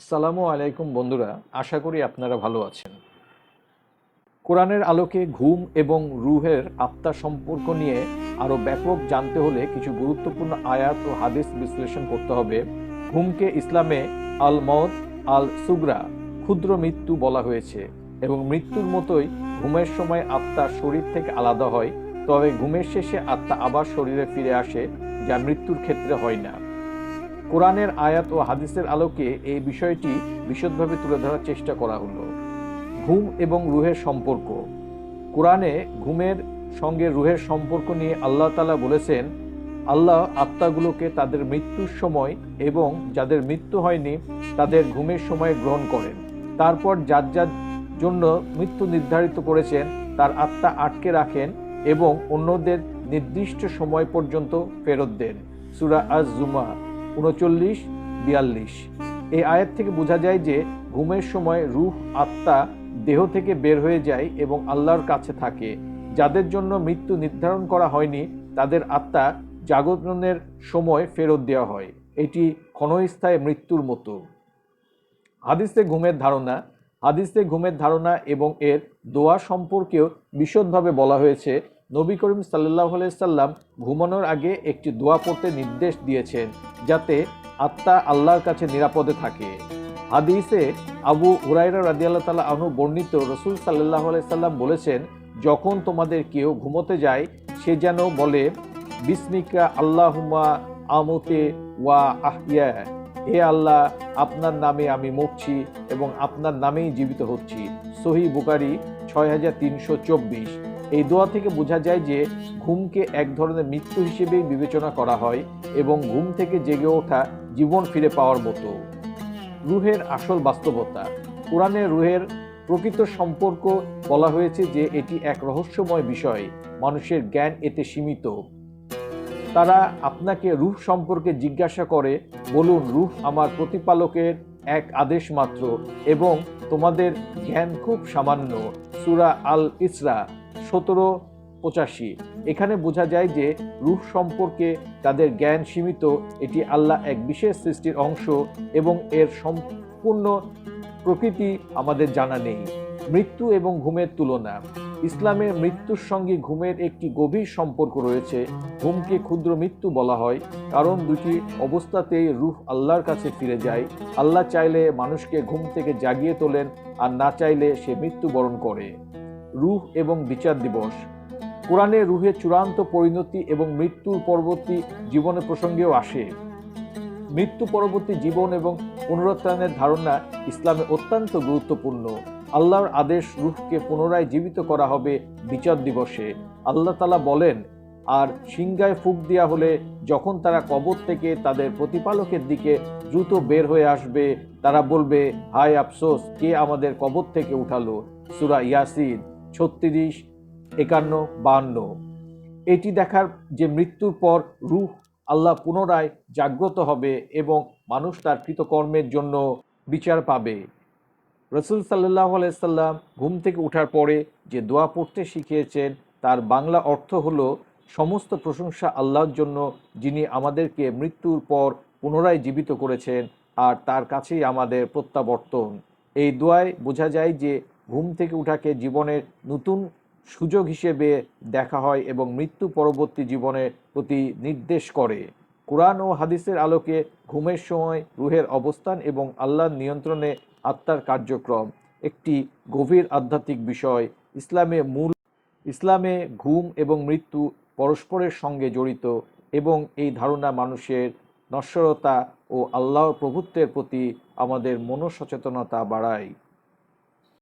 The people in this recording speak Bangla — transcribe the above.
আসসালামু আলাইকুম বন্ধুরা, আশা করি আপনারা ভালো আছেন। কোরআনের আলোকে ঘুম এবং রুহের আত্মা সম্পর্ক নিয়ে আরও ব্যাপক জানতে হলে কিছু গুরুত্বপূর্ণ আয়াত ও হাদিস বিশ্লেষণ করতে হবে। ঘুমকে ইসলামে আল মদ আল সুগরা ক্ষুদ্র মৃত্যু বলা হয়েছে এবং মৃত্যুর মতোই ঘুমের সময় আত্মা শরীর থেকে আলাদা হয়, তবে ঘুমের শেষে আত্মা আবার শরীরে ফিরে আসে, যা মৃত্যুর ক্ষেত্রে হয় না। কোরআনের আয়াত ও হাদিসের আলোকে এই বিষয়টি বিশদভাবে তুলে ধরার চেষ্টা করা হলো। ঘুম এবং রুহের সম্পর্ক। কোরআনে ঘুমের সঙ্গে রুহের সম্পর্ক নিয়ে আল্লাহ তালা বলেছেন, আল্লাহ আত্মাগুলোকে তাদের মৃত্যুর সময় এবং যাদের মৃত্যু হয়নি, তাদের ঘুমের সময় গ্রহণ করেন। তারপর যার যার জন্য মৃত্যু নির্ধারিত করেছেন, তার আত্মা আটকে রাখেন এবং অন্যদের নির্দিষ্ট সময় পর্যন্ত ফেরত দেন। সুরা আজ জুমা উনচল্লিশ, বিয়াল্লিশ। এই আয়াত থেকে বোঝা যায় যে ঘুমের সময় রূহ, আত্মা দেহ থেকে বের হয়ে যায় এবং আল্লাহর কাছে থাকে। যাদের জন্য মৃত্যু নির্ধারণ করা হয়নি, তাদের আত্মা জাগরণের সময় ফেরত দেওয়া হয়। এটি ক্ষণস্থায়ী মৃত্যুর মতো। হাদিসে ঘুমের ধারণা, হাদিসে ঘুমের ধারণা এবং এর দোয়া সম্পর্কেও বিশদভাবে বলা হয়েছে। নবী করিম সাল্লাহ সাল্লাম ঘুমানোর আগে একটি দোয়া পড়তে নির্দেশ দিয়েছেন যাতে আত্মা আল্লাহর কাছে নিরাপদে থাকে। হাদিসে আবু হুরাইরা রাদিয়াল্লাহ তালা আনু বর্ণিত রসুল সাল্লাহ সাল্লাম বলেছেন, যখন তোমাদের কেউ ঘুমোতে যায়, সে যেন বলে, বিস্মিকা আল্লাহুমা আমতে ওয়া আহিয়া হে আল্লাহ, আপনার নামে আমি মরছি এবং আপনার নামেই জীবিত হচ্ছি। সহি বুকারি ছয় হাজার তিনশো চব্বিশ এই দোয়া থেকে বোঝা যায় যে ঘুমকে এক ধরনের মৃত্যু হিসেবেই বিবেচনা করা হয় এবং ঘুম থেকে জেগে ওঠা জীবন ফিরে পাওয়ার মতো। রুহের আসল বাস্তবতা। কোরআনে রুহের প্রকৃত সম্পর্ক বলা হয়েছে যে এটি এক রহস্যময় বিষয়। মানুষের জ্ঞান এতে সীমিত। তারা আপনাকে রূহ সম্পর্কে জিজ্ঞাসা করে, বলুন, রূহ আমার প্রতিপালকের এক আদেশ মাত্র এবং তোমাদের জ্ঞান খুব সামান্য। সুরা আল ইসরা সতেরো, পঁচাশি। এখানে বোঝা যায় যে রূহ সম্পর্কে তাদের জ্ঞান সীমিত, এটি আল্লাহ এক বিশেষ সৃষ্টির অংশ এবং এর সম্পূর্ণ প্রকৃতি আমাদের জানা নেই। মৃত্যু এবং ঘুমের তুলনা। ইসলামের মৃত্যুর সঙ্গে ঘুমের একটি গভীর সম্পর্ক রয়েছে। ঘুমকে ক্ষুদ্র মৃত্যু বলা হয়, কারণ দুটি অবস্থাতেই রূহ আল্লাহর কাছে ফিরে যায়। আল্লাহ চাইলে মানুষকে ঘুম থেকে জাগিয়ে তোলেন, আর না চাইলে সে মৃত্যুবরণ করে। রূহ এবং বিচার দিবস। কোরআনে রুহের চূড়ান্ত পরিণতি এবং মৃত্যুর পরবর্তী জীবনের প্রসঙ্গেও আসে। মৃত্যু পরবর্তী জীবন এবং পুনরুত্থানের ধারণা ইসলামে অত্যন্ত গুরুত্বপূর্ণ। আল্লাহর আদেশ রুহকে পুনরায় জীবিত করা হবে বিচার দিবসে। আল্লাহ তালা বলেন, আর সিংগায় ফুক দেওয়া হলে যখন তারা কবর থেকে তাদের প্রতিপালকের দিকে দ্রুত বের হয়ে আসবে, তারা বলবে, হায় আফসোস, কে আমাদের কবর থেকে উঠালো সুরা ইয়াসিন। ছত্রিশ, একান্ন বান্ন এটি দেখার যে মৃত্যুর পর রূহ আল্লাহ পুনরায় জাগ্রত হবে এবং মানুষ তার কৃতকর্মের জন্য বিচার পাবে। রসুল সাল্লাহ আলাইসাল্লাম ঘুম থেকে ওঠার পরে যে দোয়া পড়তে শিখিয়েছেন, তার বাংলা অর্থ হলো, সমস্ত প্রশংসা আল্লাহর জন্য, যিনি আমাদেরকে মৃত্যুর পর পুনরায় জীবিত করেছেন, আর তার কাছেই আমাদের প্রত্যাবর্তন। এই দোয়ায় বোঝা যায় যে ঘুম থেকে উঠাকে জীবনের নতুন সুযোগ হিসেবে দেখা হয় এবং মৃত্যু পরবর্তী জীবনের প্রতি নির্দেশ করে। কোরআন ও হাদিসের আলোকে ঘুমের সময় রুহের অবস্থান এবং আল্লাহর নিয়ন্ত্রণে আত্মার কার্যক্রম একটি গভীর আধ্যাত্মিক বিষয়। ইসলামে মূল, ইসলামে ঘুম এবং মৃত্যু পরস্পরের সঙ্গে জড়িত এবং এই ধারণা মানুষের নশ্বরতা ও আল্লাহর প্রভুত্বের প্রতি আমাদের মনসচেতনতা বাড়ায়।